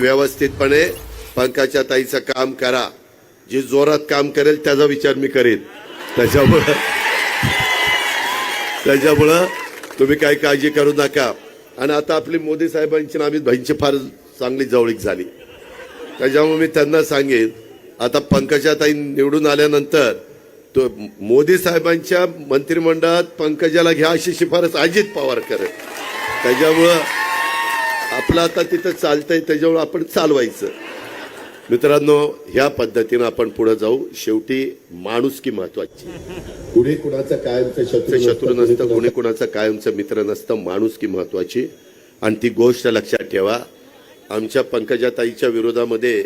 व्यवस्थितपणे पंकजा ताईचं काम करा. जे जोरात काम करेल त्याचा विचार मी करेन. त्याच्यामुळं त्याच्यामुळं तुम्ही काही काळजी करू नका. आणि आता आपली मोदी साहेबांची आम्ही अमित फार चांगली जवळीक झाली. त्याच्यामुळे मी त्यांना सांगेन आता पंकजाताई निवडून आल्यानंतर तो मोदी साहेबांच्या मंत्रिमंडळात पंकजाला घ्या अशी शिफारस अजित पवार करेल. त्याच्यामुळं आपलं आता तिथं चालतंय त्याच्यामुळं आपण चालवायचं. मित्रांनो ह्या पद्धतीनं आपण पुढे जाऊ. शेवटी माणुसकी महत्वाची? कुणी कुणाचं कायमचं शत्रू शत्रू नसतं कुणी कुणाचं कायमचं मित्र नसतं माणुसकी महत्वाची? आणि ती गोष्ट लक्षात ठेवा. आमच्या पंकजाताईच्या विरोधामध्ये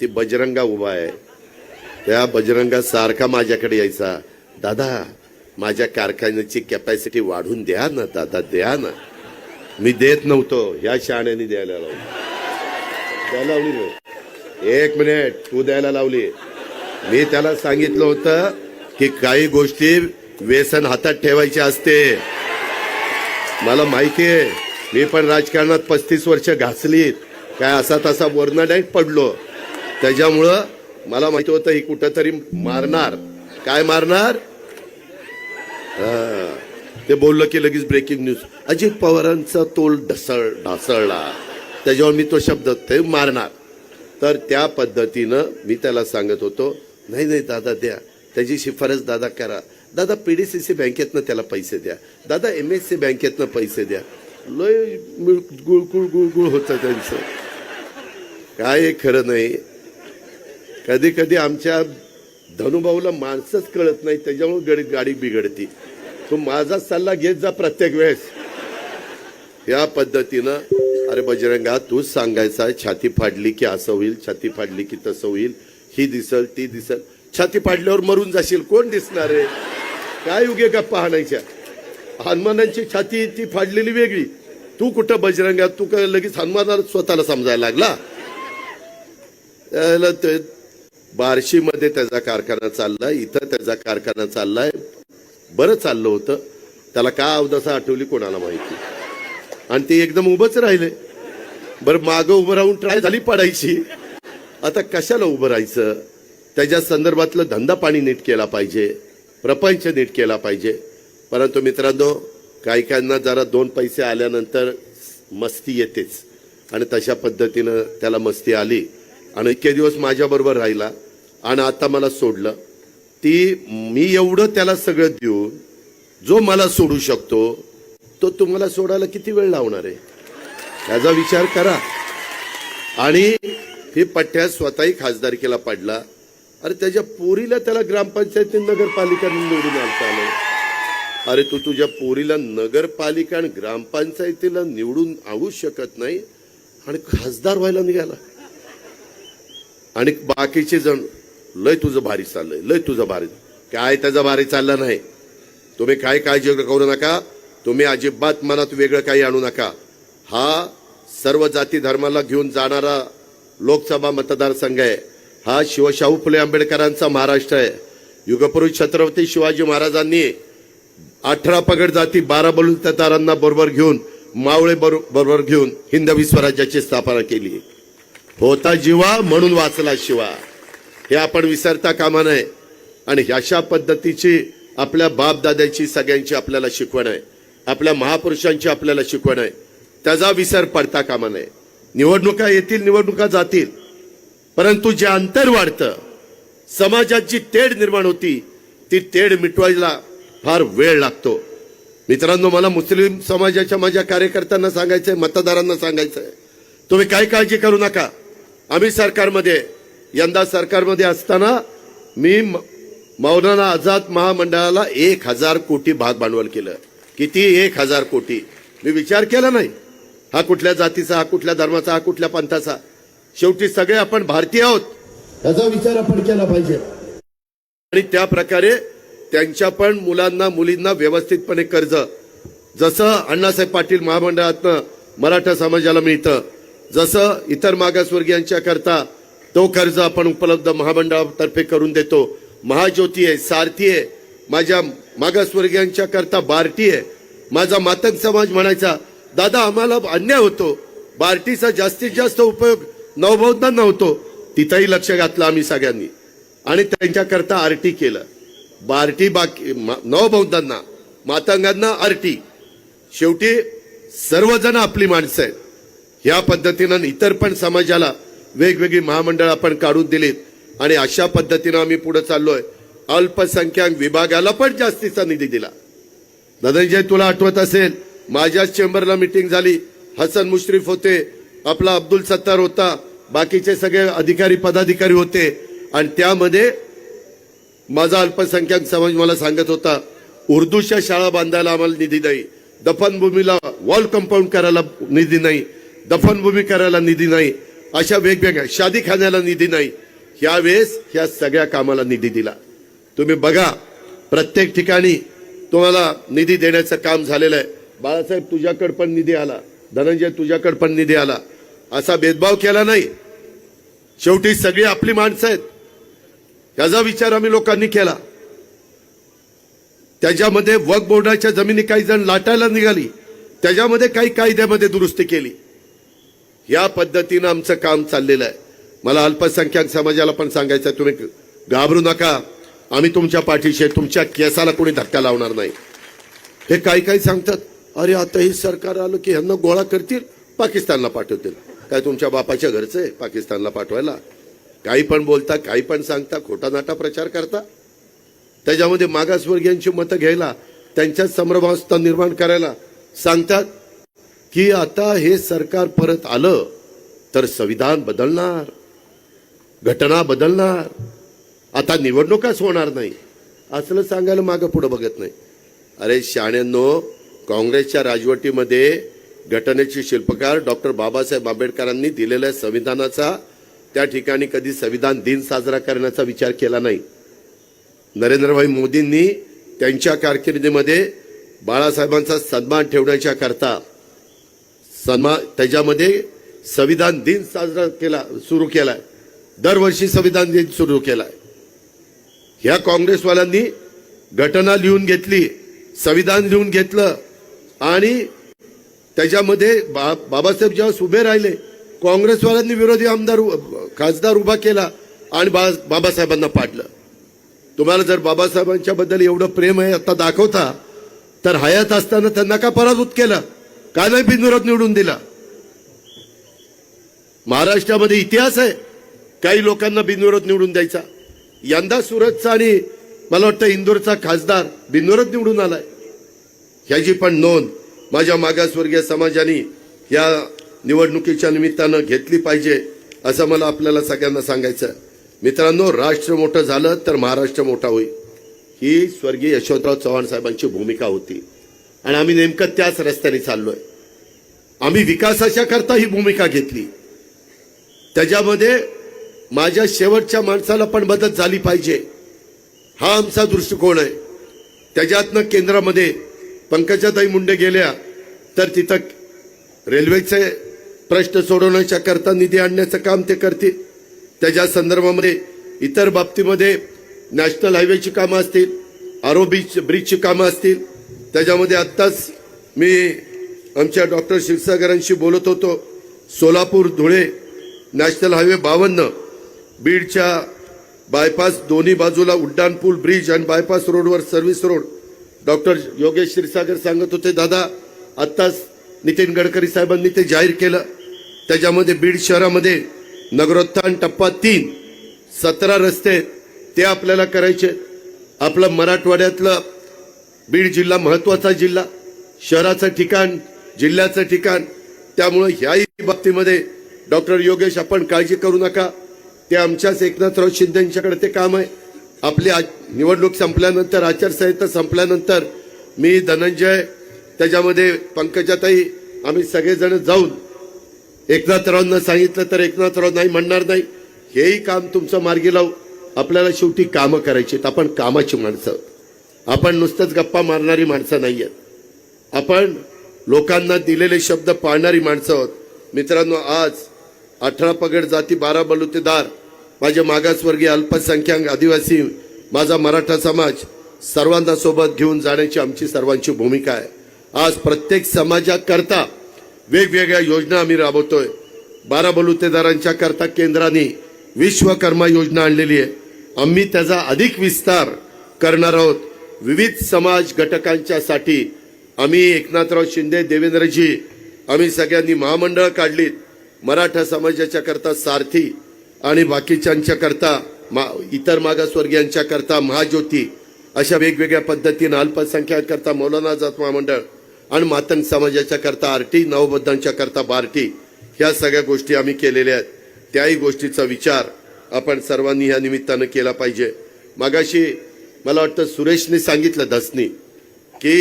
ती बजरंगा उभा आहे. त्या बजरंगा सारखा माझ्याकडे यायचा. दादा माझ्या कारखान्याची कॅपॅसिटी वाढवून द्या ना दादा द्या ना. मी देत नव्हतो. ह्या शहाण्याने द्यायला लावली. द्यायला लावली नाही. एक मिनिट तू द्यायला लावली. मी त्याला सांगितलं होतं की काही गोष्टी व्यसन हातात ठेवायचे असते. मला माहिती आहे मी पण राजकारणात पस्तीस वर्ष घासलीत. काय असा तसा वर्ण नाही पडलो. त्याच्यामुळं मला माहिती होतं ही कुठंतरी मारणार. काय मारणार? हा. ते बोललं की लगेच ब्रेकिंग न्यूज अजित पवारांचा तोल ढसळ ढासळला. त्याच्यावर मी तो शब्द ते मारणार. तर त्या पद्धतीनं मी त्याला सांगत होतो नाही नाही दादा द्या. त्याची शिफारस दादा करा. दादा पी डी सी सी बँकेतनं त्याला पैसे द्या. दादा एम एस सी बँकेतनं पैसे द्या. लय मिळ- गुळगुळ गुळगुळ होतं त्यांचं. काय खरं नाही. कधी कधी आमच्या धनुभाऊला माणसंच कळत नाही त्याच्यामुळे गडी गाडी बिघडती. तू माझा सल्ला घेत जा प्रत्येक वेळेस. या पद्धतीनं अरे बजरंगा तूच सांगायचा छाती फाडली की असं होईल छाती फाडली की तसं होईल ही दिसल ती दिसल. छाती फाडल्यावर मरून जाशील कोण दिसणार आहे? काय उगे गप्पा पाहण्याच्या हनुमानांची छाती ती फाडलेली वेगळी. तू कुठं बजरंगा? तू काय लगेच हनुमानाला स्वतःला समजायला लागला? ते बार्शीमध्ये त्याचा कारखाना चाललाय इथं त्याचा कारखाना चाललाय. बरं चाललं होतं. त्याला का अवदसा आठवली कोणाला माहिती? आणि ते एकदम उभंच राहिले. बरं मागं उभं राहून ट्राय झाली पडायची. आता कशाला उभं राहायचं? त्याच्या संदर्भातलं धंदा पाणी नीट केला पाहिजे. प्रपंच नीट केला पाहिजे. परंतु मित्रांनो काही काहींना जरा दोन पैसे आल्यानंतर मस्ती येतेच. आणि तशा पद्धतीनं त्याला मस्ती आली. आणि इतके दिवस माझ्याबरोबर राहिला. आणि आता मला सोडलं. ती मी एवढं त्याला सगळं देऊन जो मला सोडू शकतो तो तुम्हाला सोडायला किती वेळ लावणार आहे? याचा विचार करा. आणि ही पठ्या स्वतःही खासदारकीला पडला. अरे त्याच्या पोरीला त्याला ग्रामपंचायती नगरपालिका निवडून आणता आलं. अरे तू तुझ्या पोरीला नगरपालिका आणि ग्रामपंचायतीला निवडून आणू शकत नाही आणि खासदार व्हायला निघाला. आणि बाकीचे जण लय तुझं भारी चाललंय लय तुझं भारी. काय त्याचं भारी चाललं नाही. तुम्ही काय काळजी करू नका तुम्ही अजिबात मनात वेगळं काही आणू नका. हा सर्व जाती धर्माला घेऊन जाणारा लोकसभा मतदारसंघ आहे. हा शिवशाहू फुले आंबेडकरांचा महाराष्ट्र आहे. युगपुरुष छत्रपती शिवाजी महाराजांनी अठरा पगड जाती बारा बलुतदारांना बरोबर घेऊन मावळे बरोबर घेऊन हिंदवी स्वराज्याची स्थापना केली. होता जीवा म्हणून वाचला शिवा. हे आपण विसरता कामा नये. आणि अशा पद्धतीची आपल्या बापदाद्याची सगळ्यांची आपल्याला शिकवण आहे. आपल्या महापुरुषांची आपल्याला शिकवण आहे. त्याचा विसर पडता कामा नये. निवडणुका येतील निवडणुका जातील. परंतु जे अंतर वाढतं समाजात जी तेढ निर्माण होती ती तेढ मिटवायला फार वेळ लागतो. मित्रांनो मला मुस्लिम समाजाच्या माझ्या कार्यकर्त्यांना सांगायचंय मतदारांना सांगायचंय. तुम्ही काही काळजी करू नका. आम्ही सरकारमध्ये यंदा सरकारमध्ये असताना मी मौलाना आझाद महामंडळाला एक हजार कोटी भाग भांडवल केलं. किती? एक हजार कोटी. मी विचार केला नाही. हा कुठल्या जातीचा हा कुठल्या धर्माचा हा कुठल्या पंथाचा? शेवटी सगळे आपण भारतीय आहोत. याचा विचार आपण केला पाहिजे. आणि त्या प्रकारे त्यांच्या पण मुलांना मुलींना व्यवस्थितपणे कर्ज. जसं अण्णासाहेब पाटील महामंडळातनं मराठा समाजाला मिळतं जसं इतर मागासवर्गीयांच्या करता तो कर्ज आपण उपलब्ध महामंडळातर्फे करून देतो. महाज्योती आहे सारथी आहे माझ्या मागासवर्गीयांच्या करता बार्टी आहे. माझा मातंग समाज म्हणायचा दादा आम्हाला अन्याय होतो. बार्टीचा जास्तीत जास्त उपयोग नवबौद्धांना होतो. तिथंही लक्ष घातलं आम्ही सगळ्यांनी. आणि त्यांच्याकरता आरटी केलं. बारटी बाकी नवबौद्धांना मातंगांना आरटी. शेवटी सर्वजण आपली माणसं आहेत. ह्या पद्धतीनं इतर पण समाजाला वेगवेगळी महामंडळ आपण काढून दिलीत. आणि अशा पद्धतीनं आम्ही पुढे चाललोय. अल्पसंख्याक विभागाला पण जास्तीचा निधी दिला. धनंजय तुला आठवत असेल माझ्याच चेंबरला मिटिंग झाली. हसन मुश्रीफ होते. आपला अब्दुल सत्तार होता. बाकीचे सगळे अधिकारी पदाधिकारी होते. आणि त्यामध्ये माझा अल्पसंख्याक समाज मला सांगत होता उर्दूच्या शाळा बांधायला आम्हाला निधी नाही. दफनभूमीला वॉल कंपाऊंड करायला निधी नाही. दफनभूमी करायला निधी नाही. अशा वेगवेगळ्या. शादीखान्याला निधी नाही. यावेळेस ह्या सगळ्या कामाला निधी दिला. तुम्ही बघा प्रत्येक ठिकाणी तुम्हाला निधी देण्याचं काम झालेलं आहे. बाळासाहेब तुझ्याकडे पण निधी आला. धनंजय तुझ्याकडे पण निधी आला. असा भेदभाव केला नाही. शेवटी सगळी आपली माणसं आहेत. याचा विचार आम्ही लोकांनी केला. त्याच्यामध्ये वक बोर्डाच्या जमिनी काही जण लाटायला निघाली. त्याच्यामध्ये काही कायद्यामध्ये दुरुस्ती केली. या पद्धतीनं आमचं काम चाललेलं आहे. मला अल्पसंख्याक समाजाला पण सांगायचं आहे, तुम्ही घाबरू नका. आम्ही तुमच्या पाठीशी तुमच्या केसाला कोणी धक्का लावणार नाही. हे काही काही सांगतात अरे आता हे सरकार आलं की ह्यांना गोळा करतील पाकिस्तानला पाठवतील. काय तुमच्या बापाच्या घरचं आहे पाकिस्तानला पाठवायला? काही पण बोलता काही पण सांगता खोटा नाटा प्रचार करता. त्याच्यामध्ये मागासवर्गीयांची मतं घ्यायला त्यांच्यात संभ्रमावस्था निर्माण करायला सांगतात. की आता हे सरकार परत आलं तर संविधान बदलणार घटना बदलणार आता निवडणुकाच होणार नाही. असलं सांगायला मागं पुढं बघत नाही. अरे शाण्यांनो काँग्रेसच्या राजवटीमध्ये घटनेचे शिल्पकार डॉक्टर बाबासाहेब आंबेडकरांनी दिलेल्या संविधानाचा त्या ठिकाणी कधी संविधान दिन साजरा करण्याचा विचार केला नाही. नरेंद्रभाई मोदींनी त्यांच्या कारकिर्दीमध्ये बाळासाहेबांचा सन्मान ठेवण्याच्या करता सन्मा त्याच्यामध्ये संविधान दिन साजरा केला सुरू केलाय. दरवर्षी संविधान दिन सुरू केलाय. ह्या काँग्रेसवाल्यांनी घटना लिहून घेतली संविधान लिहून घेतलं आणि त्याच्यामध्ये बा बाबासाहेब जेव्हा उभे राहिले काँग्रेसवाल्यांनी विरोधी आमदार उ- खासदार उभा केला आणि बा बाबासाहेबांना पाडलं. तुम्हाला जर बाबासाहेबांच्या बद्दल एवढं प्रेम आहे आता दाखवता तर हयात असताना त्यांना का पराभूत केलं? का नाही बिनविरोध निवडून दिला. महाराष्ट्रामध्ये इतिहास आहे. काही लोकांना बिनविरोध निवडून द्यायचा. यंदा सुरतचा आणि मला वाटतं इंदोरचा खासदार बिनविरोध निवडून आलाय. ह्याची पण नोंद माझ्या मागासवर्गीय समाजाने या निवडणुकीच्या निमित्तानं घेतली पाहिजे असं मला आपल्याला सगळ्यांना सांगायचं आहे. मित्रांनो राष्ट्र मोठं झालं तर महाराष्ट्र मोठा होईल. ही स्वर्गीय यशवंतराव चव्हाण साहेबांची भूमिका होती. आणि आम्ही नेमकं त्याच रस्त्याने चाललोय. आम्ही विकासाच्या करता ही भूमिका घेतली. त्याच्यामध्ये माझ्या शेवटच्या माणसाला पण मदत झाली पाहिजे हा आमचा दृष्टिकोन आहे. त्याच्यातनं केंद्रामध्ये पंकजाताई मुंडे गेल्या तर तिथं रेल्वेचे प्रश्न सोडवण्याच्या करता निधी आणण्याचं काम ते करतील. त्याच्या संदर्भामध्ये इतर बाबतीमध्ये नॅशनल हायवेची कामं असतील आरो बीच ब्रिजची कामं असतील त्याच्यामध्ये आत्ताच मी आमच्या डॉक्टर क्षीरसागरांशी बोलत होतो. सोलापूर धुळे नॅशनल हायवे बावन्न बीडच्या बायपास दोन्ही बाजूला उड्डाणपूल ब्रिज आणि बायपास रोडवर service road. Doctor Yogesh Kshirsagar सांगत होते दादा आत्ताच नितीन गडकरी साहेबांनी ते जाहीर केलं. त्याच्यामध्ये बीड शहरामध्ये नगरोत्थान टप्पा तीन सतरा रस्ते ते आपल्याला करायचे. आपलं मराठवाड्यातलं बीड जिल्हा महत्त्वाचा जिल्हा शहराचं ठिकाण जिल्ह्याचं ठिकाण. त्यामुळे ह्याही बाबतीमध्ये डॉक्टर योगेश आपण काळजी करू नका. ते आमच्याच एकनाथराव शिंदेंच्याकडे ते काम आहे. आपली आ- निवडणूक संपल्यानंतर आचारसंहिता संपल्यानंतर मी धनंजय त्याच्यामध्ये पंकजाताई आम्ही सगळेजण जाऊन एकनाथरावांना सांगितलं तर एकनाथराव नाही म्हणणार नाही. हेही काम तुमचं मार्गी लावू. आपल्याला शेवटी कामं करायची आहेत. आपण कामाची माणसं आपण नुसतंच गप्पा मारणारी माणसं नाही आहेत आपण लोकांना दिलेले शब्द पाळणारी माणसं आहोत. मित्रांनो आज अठरा पगड जाती बारा बलुतेदार माझे मागासवर्गीय अल्पसंख्याक आदिवासी माझा मराठा समाज सर्वांना सोबत घेऊन जाण्याची आमची सर्वांची भूमिका आहे. आज प्रत्येक समाजाकरता वेगवेगळ्या योजना आम्ही राबवतोय. बारा बलुतेदारांच्या करता केंद्राने विश्वकर्मा योजना आणलेली आहे. आम्ही त्याचा अधिक विस्तार करणार आहोत. विविध समाज घटकांच्या साठी आम्ही एकनाथराव शिंदे देवेंद्रजी आम्ही सगळ्यांनी महामंडळ काढलीत. मराठा समाजाच्या करता सारथी आणि बाकीच्यांच्या करता मा- इतर मागासवर्गीयांच्या करता महाज्योती अशा वेगवेगळ्या पद्धतीनं अल्पसंख्याकरता मौलाना जात महामंडळ आणि मातंग समाजाच्या करता आरटी नवबद्धांच्या करता बार्टी ह्या सगळ्या गोष्टी आम्ही केलेल्या आहेत. त्याही गोष्टीचा विचार आपण सर्वांनी या निमित्तानं केला पाहिजे. मागाशी मला वाटतं सुरेशने सांगितलं धसनी की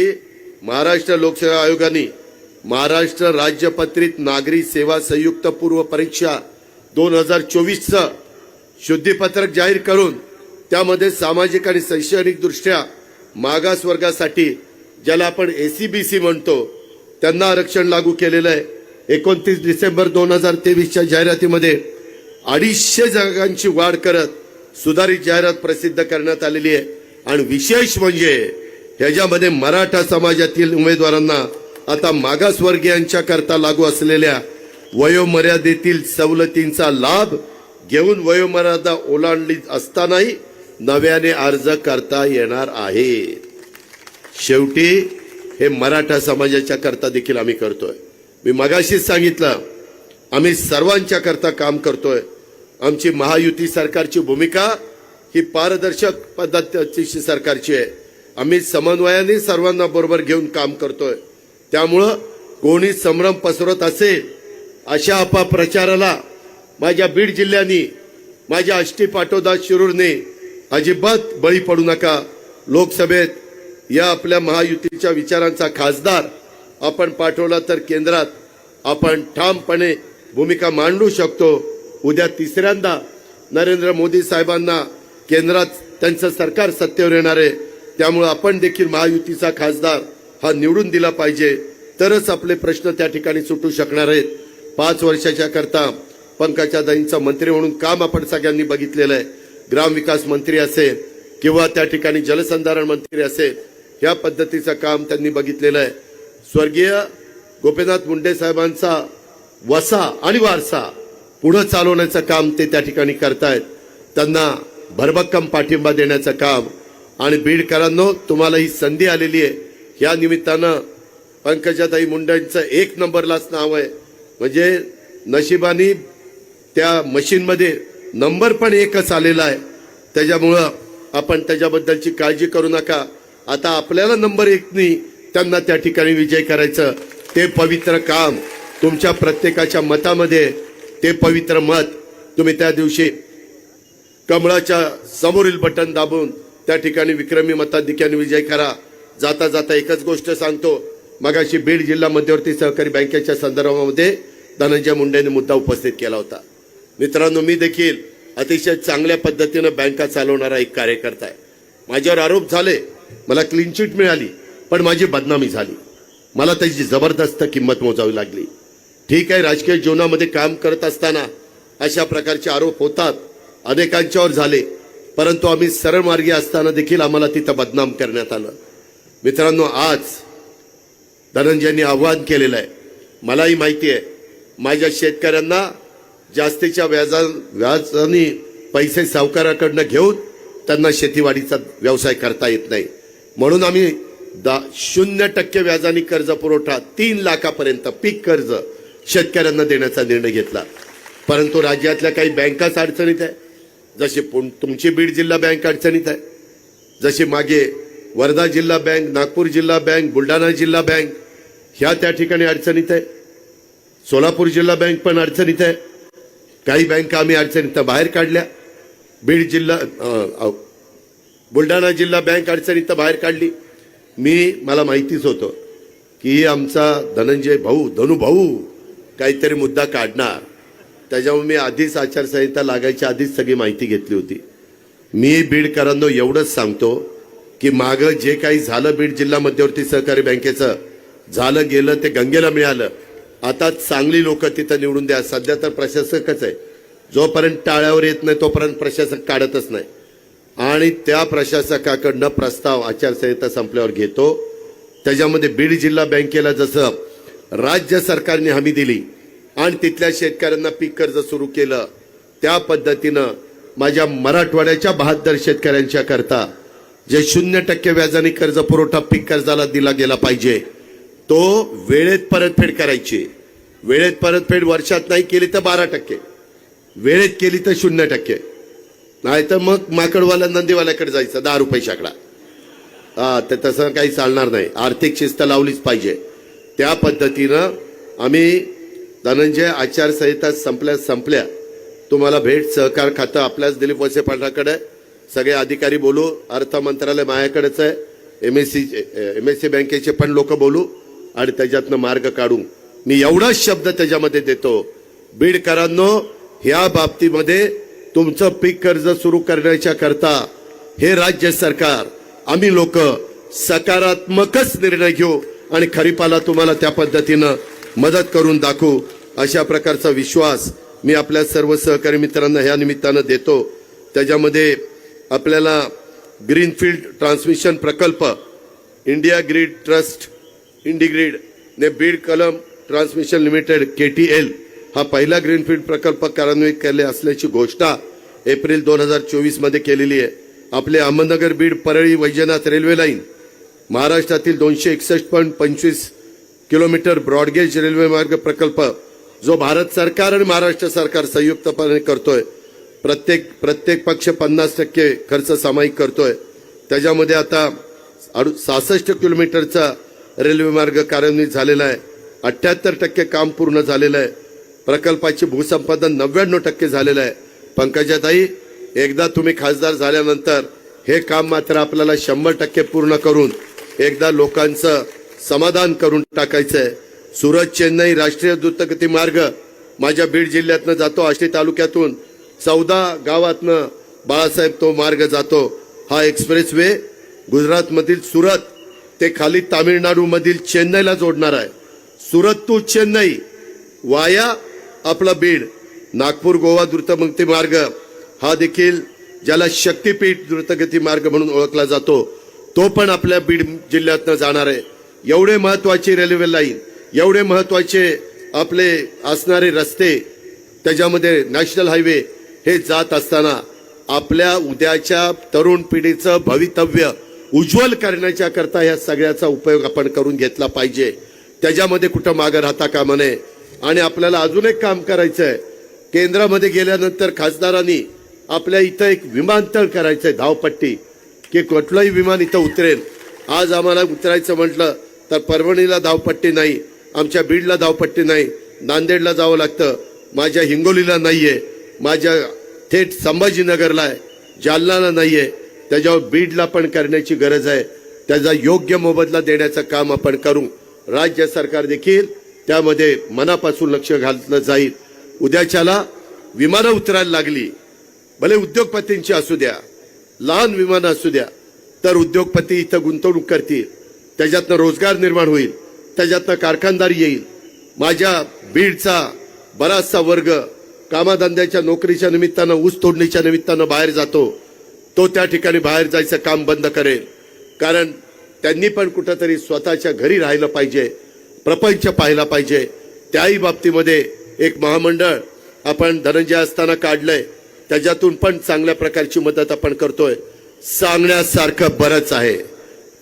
महाराष्ट्र लोकसेवा आयोगाने महाराष्ट्र राज्यपत्रित नागरी सेवा संयुक्त पूर्व परीक्षा दोन हजार चोवीसचं शुद्धीपत्रक जाहीर करून त्यामध्ये सामाजिक आणि शैक्षणिकदृष्ट्या मागासवर्गासाठी ज्याला आपण ए सी बी सी म्हणतो त्यांना आरक्षण लागू केलेलं आहे. एकोणतीस डिसेंबर दोन हजार तेवीसच्या जाहिरातीमध्ये अडीचशे जागांची वाढ करत सुधारित जाहिरात प्रसिद्ध करण्यात आलेली आहे. आणि विशेष म्हणजे ह्याच्यामध्ये मराठा समाजातील उमेदवारांना आता मागासवर्गीयांच्या करता लागू असलेल्या वयोमर्यादेतील सवलतींचा लाभ घेऊन वयोमर्यादा ओलांडली असतानाही नव्याने अर्ज करता येणार आहे. शेवटी हे मराठा समाजाच्या करता देखील आम्ही करतोय. मी मगाशीच सांगितलं आम्ही सर्वांच्या करता काम करतोय. आमची महायुती सरकारची भूमिका ही पारदर्शक पद्धतीची सरकारची आहे. आम्ही समन्वयाने सर्वांना बरोबर घेऊन काम करतोय. त्यामुळं कोणी संभ्रम पसरत असेल अशा अपप्रचाराला माझ्या बीड जिल्ह्यानी माझ्या आष्टी पाटोदा शिरूरने अजिबात बळी पडू नका. लोकसभेत या आपल्या महायुतीच्या विचारांचा खासदार आपण पाठवला तर केंद्रात आपण ठामपणे भूमिका मांडू शकतो. उद्या तिसऱ्यांदा नरेंद्र मोदी साहेबांना केंद्रात त्यांचं सरकार सत्तेवर येणार आहे. त्यामुळे आपण देखील महायुतीचा खासदार हा निवडून दिला पाहिजे. तरच आपले प्रश्न त्या ठिकाणी सुटू शकणार आहेत. पाच वर्षाच्या करता पंकजाताईंचं मंत्री म्हणून काम आपण सगळ्यांनी बघितलेलं आहे. ग्रामविकास मंत्री असेल किंवा त्या ठिकाणी जलसंधारण मंत्री असेल ह्या पद्धतीचं काम त्यांनी बघितलेलं आहे. स्वर्गीय गोपीनाथ मुंडे साहेबांचा वसा आणि वारसा पुढं चालवण्याचं काम ते त्या ठिकाणी करतायत. त्यांना भरभक्कम पाठिंबा देण्याचं काम. आणि बीडकरांनो तुम्हाला ही संधी आलेली आहे. या निमित्तानं पंकजाताई मुंडेंचं एक नंबरलाच नाव आहे. म्हणजे नशिबानी त्या मशीनमध्ये नंबर पण एकच आलेला आहे. त्याच्यामुळं आपण त्याच्याबद्दलची काळजी करू नका. आता आपल्याला नंबर एकनी त्यांना त्या ठिकाणी विजय करायचं. ते पवित्र काम तुमच्या प्रत्येकाच्या मतामध्ये ते पवित्र मत तुम्ही त्या दिवशी कमळाच्या समोरील बटन दाबून त्या ठिकाणी विक्रमी मताधिक्याने विजय करा. जाता जाता एकच गोष्ट सांगतो. मगाशी बीड जिल्हा मध्यवर्ती सहकारी बँकेच्या संदर्भामध्ये धनंजय मुंडेने मुद्दा उपस्थित केला होता. मित्रांनो मी देखील अतिशय चांगल्या पद्धतीनं बँका चालवणारा एक कार्यकर्ता आहे. माझ्यावर आरोप झाले मला क्लीन चिट मिळाली पण माझी बदनामी झाली. मला त्याची जबरदस्त किंमत मोजावी लागली. ठीक आहे राजकीय जीवनामध्ये काम करत असताना अशा प्रकारचे आरोप होतात. अनेकांच्यावर झाले. परंतु आम्ही सरळ मार्गी असताना देखील आम्हाला तिथं बदनाम करण्यात आलं. मित्रांनो आज धनंजयनी आव्हान केलेलं आहे. मलाही माहिती आहे माझ्या शेतकऱ्यांना जास्तीच्या व्याजा व्याजाने पैसे सावकाराकडनं घेऊन त्यांना शेतीवाडीचा व्यवसाय करता येत नाही. म्हणून आम्ही दा शून्य टक्के व्याजाने कर्ज पुरवठा तीन लाखापर्यंत पीक कर्ज शेतकऱ्यांना देण्याचा निर्णय घेतला. परंतु राज्यातल्या काही बँकाच अडचणीत आहे जशी पुण- तुमची बीड जिल्हा बँक अडचणीत आहे. जसे मागे वर्धा जिल्हा बँक नागपूर जिल्हा बँक बुलढाणा जिल्हा बँक ह्या त्या ठिकाणी अडचणीत आहे. सोलापूर जिल्हा बँक पण अडचणीत आहे. काही बँका आम्ही अडचणीत बाहेर काढल्या. बीड जिल्हा बुलढाणा जिल्हा बँक अडचणीत बाहेर काढली. मी मला माहितीच होतं की आमचा धनंजय भाऊ धनुभाऊ काहीतरी मुद्दा काढणार. त्याच्यामुळे मी आधीच आचारसंहिता लागायच्या आधीच सगळी माहिती घेतली होती. मी बीडकरांनो एवढंच सांगतो की मागं जे काही झालं बीड जिल्हा मध्यवर्ती सहकारी बँकेचं झालं गेलं ते गंगेला मिळालं. आता चांगली लोक तिथं निवडून द्या. सध्या तर प्रशासकच आहे. जोपर्यंत टाळ्यावर येत नाही तोपर्यंत प्रशासक काढतच नाही. आणि त्या प्रशासकाकडनं प्रस्ताव आचारसंहिता संपल्यावर घेतो. त्याच्यामध्ये बीड जिल्हा बँकेला जसं राज्य सरकारने हमी दिली आणि तिथल्या शेतकऱ्यांना पीक कर्ज सुरू केलं. त्या पद्धतीनं माझ्या मराठवाड्याच्या बहात्तर शेतकऱ्यांच्या करता जे शून्य टक्के व्याजाने कर्ज पुरवठा पीक कर्जाला दिला गेला पाहिजे तो वेळेत परतफेड करायची. वेळेत परतफेड वर्षात नाही केली तर बारा टक्के. वेळेत केली तर शून्य टक्के. नाहीतर मग माकडवाल्या नंदीवाल्याकडे जायचं दहा रुपये शाकडा. हा तर तसं काही चालणार नाही. आर्थिक शिस्त लावलीच पाहिजे. त्या पद्धतीनं आम्ही धनंजय आचारसंहिता संपल्या संपल्या. तुम्हाला भेट सहकार खातं आपल्याच दिलीप वसे पाटलाकडे. सगळे अधिकारी बोलू. अर्थ मंत्रालय माझ्याकडेच आहे. M S C M S C बँकेचे पण लोक बोलू. आणि त्याच्यातनं मार्ग काढू. मी एवढाच शब्द त्याच्यामध्ये देतो. बीडकरांनो ह्या बाबतीमध्ये तुमचं पीक कर्ज सुरू करण्याच्या करता हे राज्य सरकार आम्ही लोक सकारात्मकच निर्णय घेऊ. आणि खरीपाला तुम्हाला त्या पद्धतीनं मदत करून दाखवू. अशा प्रकारचा विश्वास मी आपल्या सर्व सहकारी मित्रांना ह्या निमित्तानं देतो. त्याच्यामध्ये आपल्याला ग्रीनफील्ड ट्रान्समिशन प्रकल्प इंडिया ग्रीड ट्रस्ट इंडिग्रीड ने Beed Kalam transmission limited K T L हा पहिला ग्रीनफील्ड प्रकल्प कार्यान्वित केले असल्याची घोषणा एप्रिल दोन हजार चोवीसमध्ये केलेली आहे. आपले अहमदनगर बीड परळी वैजनाथ रेल्वे लाईन महाराष्ट्रातील दोनशे एकसष्ट पॉईंट पंचवीस किलोमीटर ब्रॉडगेज रेल्वे मार्ग प्रकल्प जो भारत सरकार आणि महाराष्ट्र सरकार संयुक्तपणे करतोय. प्रत्येक प्रत्येक पक्ष पन्नास टक्के खर्च सामायिक करतोय. त्याच्यामध्ये आता अडु- सहासष्ट किलोमीटरचा रेल्वे मार्ग कार्यान्वित झालेला आहे. अठ्याहत्तर टक्के काम पूर्ण झालेलं आहे. प्रकल्पाची भूसंपादन नव्याण्णव टक्के झालेलं आहे. पंकजाताई एकदा तुम्ही खासदार झाल्यानंतर हे काम मात्र आपल्याला शंभर टक्के पूर्ण करून एकदा लोकांचं समाधान करून टाकायचं आहे सुरत चेन्नई राष्ट्रीय द्रुतगती मार्ग माझ्या बीड जिल्ह्यातनं जातो आष्टी तालुक्यातून. चौदा गावातनं बाळासाहेब तो मार्ग जातो. हा एक्सप्रेस वे गुजरातमधील सुरत ते खाली तामिळनाडूमधील चेन्नईला जोडणार आहे. सुरत टू चेन्नई वाया आपला बीड. नागपूर गोवा द्रुतगती मार्ग. हा देखील ज्याला शक्तीपीठ द्रुतगती मार्ग म्हणून ओळखला जातो तो पण आपल्या बीड जिल्ह्यातनं जाणार आहे. एवढे महत्वाची रेल्वे लाईन एवढे महत्त्वाचे आपले असणारे रस्ते त्याच्यामध्ये नॅशनल हायवे हे जात असताना आपल्या उद्याच्या तरुण पिढीचं भवितव्य उज्ज्वल करण्याच्या करता ह्या सगळ्याचा उपयोग आपण करून घेतला पाहिजे. त्याच्यामध्ये कुठं मागं राहता कामा नये. आणि आपल्याला अजून एक काम करायचं आहे केंद्रामध्ये गेल्यानंतर खासदारांनी आपल्या इथं एक विमानतळ करायचंय धावपट्टी. की कुठलंही विमान इथं उतरेल. आज आम्हाला उतरायचं म्हटलं तर परभणीला धावपट्टी नाही आमच्या बीडला धावपट्टी नाही नांदेडला जावं लागतं. माझ्या हिंगोलीला नाही आहे माझ्या थेट संभाजीनगरला आहे जालनाला नाही आहे त्याच्यावर बीडला पण करण्याची गरज आहे. त्याचा योग्य मोबदला देण्याचं काम आपण करू. राज्य सरकार देखील त्यामध्ये मनापासून लक्ष घातलं जाईल. उद्याच्याला विमानं उतरायला लागली. भले उद्योगपतींची असू द्या लहान विमानं असू द्या तर उद्योगपती इथं गुंतवणूक करतील. त्याच्यातनं रोजगार निर्माण होईल त्याच्यातनं कारखानदारी येईल. माझ्या बीडचा बराचसा वर्ग कामाधंद्याच्या नोकरीच्या निमित्तानं ऊस तोडणीच्या निमित्तानं बाहेर जातो. तो त्या ठिकाणी बाहेर जायचं काम बंद करेल. कारण त्यांनी पण कुठंतरी स्वतःच्या घरी राहिलं पाहिजे प्रपंच पाहिला पाहिजे. त्याही बाबतीमध्ये एक महामंडळ आपण धनंजय असताना काढलंय. त्याच्यातून पण चांगल्या प्रकारची मदत आपण करतोय. सांगण्यासारखं बरंच आहे.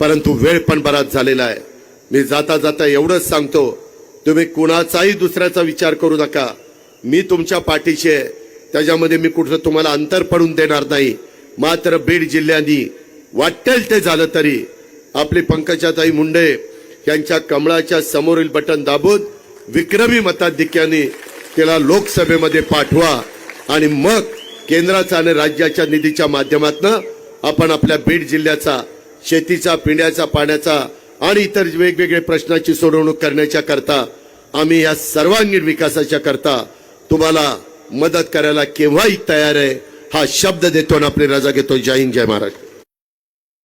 परंतु वेळ पण बराच झालेला आहे. मी जाता जाता एवढंच सांगतो तुम्ही कुणाचाही दुसऱ्याचा विचार करू नका. मी तुमच्या पाठीशी आहे. त्याच्यामध्ये मी कुठं तुम्हाला अंतर पडून देणार नाही. मात्र बीड जिल्ह्यानी वाटेल ते झालं तरी. आपली पंकजाताई मुंडे यांच्या कमळाच्या समोरील बटन दाबून विक्रमी मताधिक्याने तिला लोकसभेमध्ये पाठवा आणि मग केंद्राचा आणि राज्याच्या निधीच्या माध्यमातून आपण आपल्या बीड जिल्ह्याचा शेतीचा पिण्याचा पाण्याचा आणि इतर वेगवेगळे प्रश्नाची सोडवणूक करण्याच्या करता आम्ही या सर्वांगीण विकासाच्या करता तुम्हाला मदत करायला केव्हाही तयार आहे हा शब्द देतो आणि आपली रजा घेतो. जय हिंद जय महाराष्ट्र.